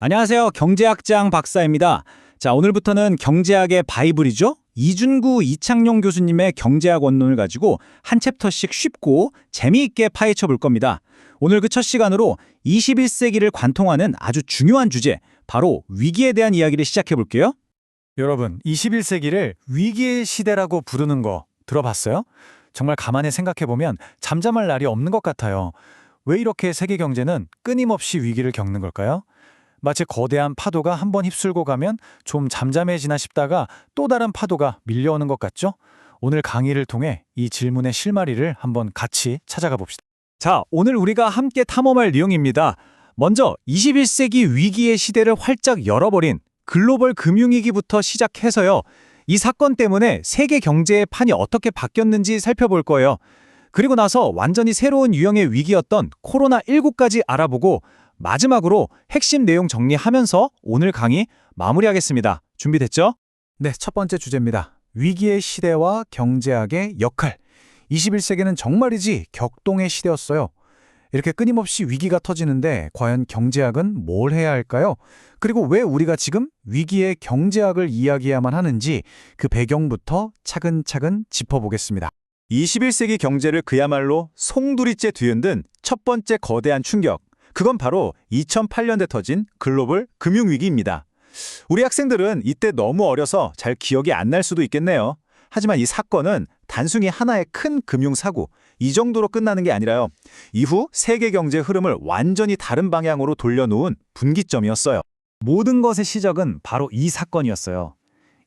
안녕하세요. 경제학장 박사입니다. 자, 오늘부터는 경제학의 바이블이죠? 이준구 이창용 교수님의 경제학 원론을 가지고 한 챕터씩 쉽고 재미있게 파헤쳐 볼 겁니다. 오늘 그 첫 시간으로 21세기를 관통하는 아주 중요한 주제, 바로 위기에 대한 이야기를 시작해 볼게요. 여러분, 21세기를 위기의 시대라고 부르는 거 들어봤어요? 정말 가만히 생각해 보면 잠잠할 날이 없는 것 같아요. 왜 이렇게 세계 경제는 끊임없이 위기를 겪는 걸까요? 마치 거대한 파도가 한 번 휩쓸고 가면 좀 잠잠해지나 싶다가 또 다른 파도가 밀려오는 것 같죠? 오늘 강의를 통해 이 질문의 실마리를 한번 같이 찾아가 봅시다. 자, 오늘 우리가 함께 탐험할 내용입니다. 먼저 21세기 위기의 시대를 활짝 열어버린 글로벌 금융위기부터 시작해서요. 이 사건 때문에 세계 경제의 판이 어떻게 바뀌었는지 살펴볼 거예요. 그리고 나서 완전히 새로운 유형의 위기였던 코로나19까지 알아보고 마지막으로 핵심 내용 정리하면서 오늘 강의 마무리하겠습니다. 준비됐죠? 네, 첫 번째 주제입니다. 위기의 시대와 경제학의 역할. 21세기는 정말이지 격동의 시대였어요. 이렇게 끊임없이 위기가 터지는데 과연 경제학은 뭘 해야 할까요? 그리고 왜 우리가 지금 위기의 경제학을 이야기해야만 하는지 그 배경부터 차근차근 짚어보겠습니다. 21세기 경제를 그야말로 송두리째 뒤흔든 첫 번째 거대한 충격. 그건 바로 2008년대 터진 글로벌 금융위기입니다. 우리 학생들은 이때 너무 어려서 잘 기억이 안 날 수도 있겠네요. 하지만 이 사건은 단순히 하나의 큰 금융사고, 이 정도로 끝나는 게 아니라요. 이후 세계 경제 흐름을 완전히 다른 방향으로 돌려놓은 분기점이었어요. 모든 것의 시작은 바로 이 사건이었어요.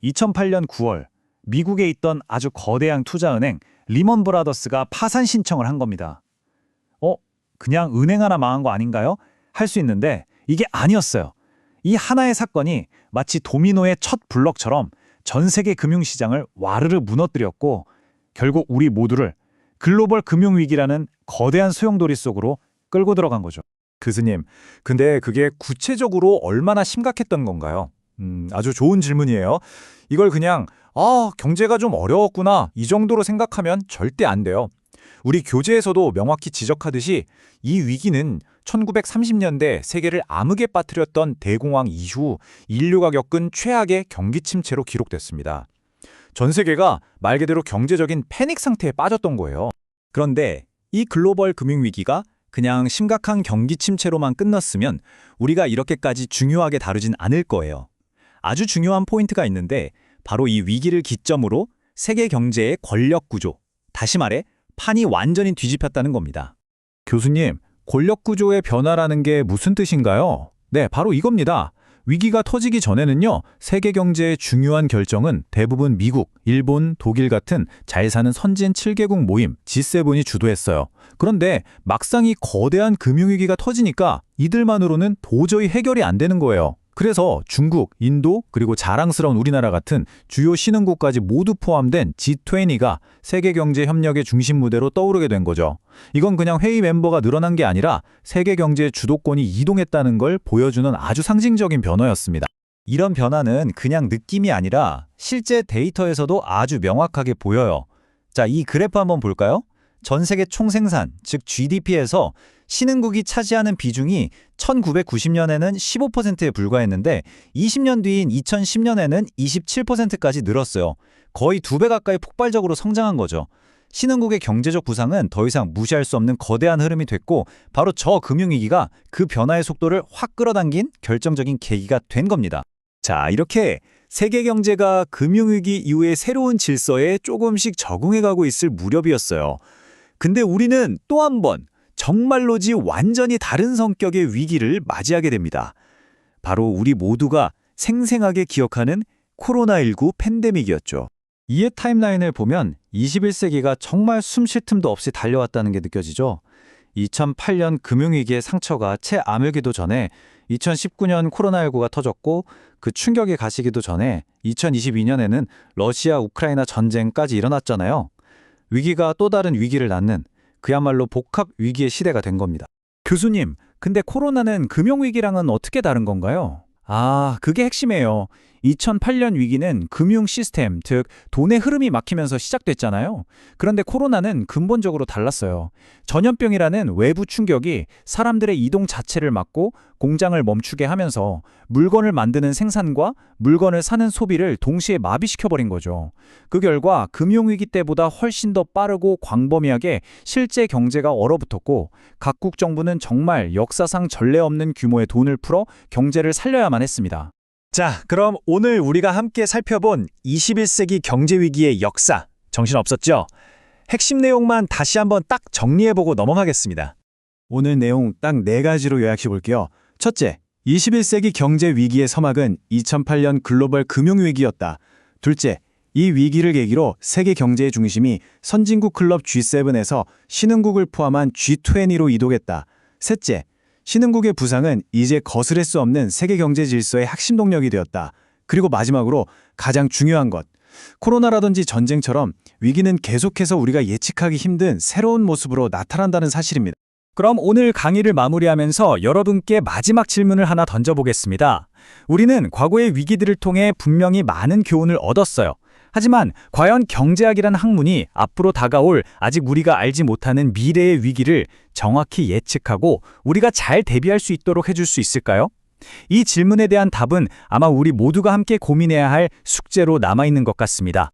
2008년 9월, 미국에 있던 아주 거대한 투자은행 리먼 브라더스가 파산 신청을 한 겁니다. 어? 그냥 은행 하나 망한 거 아닌가요? 할 수 있는데 이게 아니었어요. 이 하나의 사건이 마치 도미노의 첫 블럭처럼 전 세계 금융시장을 와르르 무너뜨렸고 결국 우리 모두를 글로벌 금융위기라는 거대한 소용돌이 속으로 끌고 들어간 거죠. 교수님, 근데 그게 구체적으로 얼마나 심각했던 건가요? 음, 아주 좋은 질문이에요. 이걸 그냥 아, 경제가 좀 어려웠구나. 이 정도로 생각하면 절대 안 돼요. 우리 교재에서도 명확히 지적하듯이 이 위기는 1930년대 세계를 암흑에 빠뜨렸던 대공황 이후 인류가 겪은 최악의 경기 침체로 기록됐습니다. 전 세계가 말 그대로 경제적인 패닉 상태에 빠졌던 거예요. 그런데 이 글로벌 금융위기가 그냥 심각한 경기 침체로만 끝났으면 우리가 이렇게까지 중요하게 다루진 않을 거예요. 아주 중요한 포인트가 있는데 바로 이 위기를 기점으로 세계 경제의 권력 구조, 다시 말해 판이 완전히 뒤집혔다는 겁니다. 교수님, 권력 구조의 변화라는 게 무슨 뜻인가요? 네, 바로 이겁니다. 위기가 터지기 전에는요, 세계 경제의 중요한 결정은 대부분 미국, 일본, 독일 같은 잘 사는 선진 7개국 모임 G7이 주도했어요. 그런데 막상 이 거대한 금융위기가 터지니까 이들만으로는 도저히 해결이 안 되는 거예요. 그래서 중국, 인도, 그리고 자랑스러운 우리나라 같은 주요 신흥국까지 모두 포함된 G20가 세계 경제 협력의 중심 무대로 떠오르게 된 거죠. 이건 그냥 회의 멤버가 늘어난 게 아니라 세계 경제의 주도권이 이동했다는 걸 보여주는 아주 상징적인 변화였습니다. 이런 변화는 그냥 느낌이 아니라 실제 데이터에서도 아주 명확하게 보여요. 자, 이 그래프 한번 볼까요? 전 세계 총생산, 즉 GDP에서 신흥국이 차지하는 비중이 1990년에는 15%에 불과했는데 20년 뒤인 2010년에는 27%까지 늘었어요. 거의 두 배 가까이 폭발적으로 성장한 거죠. 신흥국의 경제적 부상은 더 이상 무시할 수 없는 거대한 흐름이 됐고 바로 저 금융위기가 그 변화의 속도를 확 끌어당긴 결정적인 계기가 된 겁니다. 자, 이렇게 세계 경제가 금융위기 이후의 새로운 질서에 조금씩 적응해가고 있을 무렵이었어요. 근데 우리는 또 한 번 정말로지 완전히 다른 성격의 위기를 맞이하게 됩니다. 바로 우리 모두가 생생하게 기억하는 코로나19 팬데믹이었죠. 이의 타임라인을 보면 21세기가 정말 숨 쉴 틈도 없이 달려왔다는 게 느껴지죠. 2008년 금융위기의 상처가 채 아물기도 전에 2019년 코로나19가 터졌고 그 충격이 가시기도 전에 2022년에는 러시아 우크라이나 전쟁까지 일어났잖아요. 위기가 또 다른 위기를 낳는 그야말로 복합 위기의 시대가 된 겁니다. 교수님, 근데 코로나는 금융위기랑은 어떻게 다른 건가요? 아, 그게 핵심이에요. 2008년 위기는 금융 시스템, 즉 돈의 흐름이 막히면서 시작됐잖아요. 그런데 코로나는 근본적으로 달랐어요. 전염병이라는 외부 충격이 사람들의 이동 자체를 막고 공장을 멈추게 하면서 물건을 만드는 생산과 물건을 사는 소비를 동시에 마비시켜버린 거죠. 그 결과 금융위기 때보다 훨씬 더 빠르고 광범위하게 실제 경제가 얼어붙었고 각국 정부는 정말 역사상 전례 없는 규모의 돈을 풀어 경제를 살려야만 했습니다. 자, 그럼 오늘 우리가 함께 살펴본 21세기 경제 위기의 역사 정신없었죠? 핵심 내용만 다시 한번 딱 정리해보고 넘어가겠습니다. 오늘 내용 딱 네 가지로 요약해 볼게요. 첫째, 21세기 경제 위기의 서막은 2008년 글로벌 금융위기였다. 둘째, 이 위기를 계기로 세계 경제의 중심이 선진국 클럽 G7에서 신흥국을 포함한 G20로 이동했다. 셋째, 신흥국의 부상은 이제 거스를 수 없는 세계 경제 질서의 핵심 동력이 되었다. 그리고 마지막으로 가장 중요한 것. 코로나라든지 전쟁처럼 위기는 계속해서 우리가 예측하기 힘든 새로운 모습으로 나타난다는 사실입니다. 그럼 오늘 강의를 마무리하면서 여러분께 마지막 질문을 하나 던져보겠습니다. 우리는 과거의 위기들을 통해 분명히 많은 교훈을 얻었어요. 하지만 과연 경제학이란 학문이 앞으로 다가올 아직 우리가 알지 못하는 미래의 위기를 정확히 예측하고 우리가 잘 대비할 수 있도록 해줄 수 있을까요? 이 질문에 대한 답은 아마 우리 모두가 함께 고민해야 할 숙제로 남아있는 것 같습니다.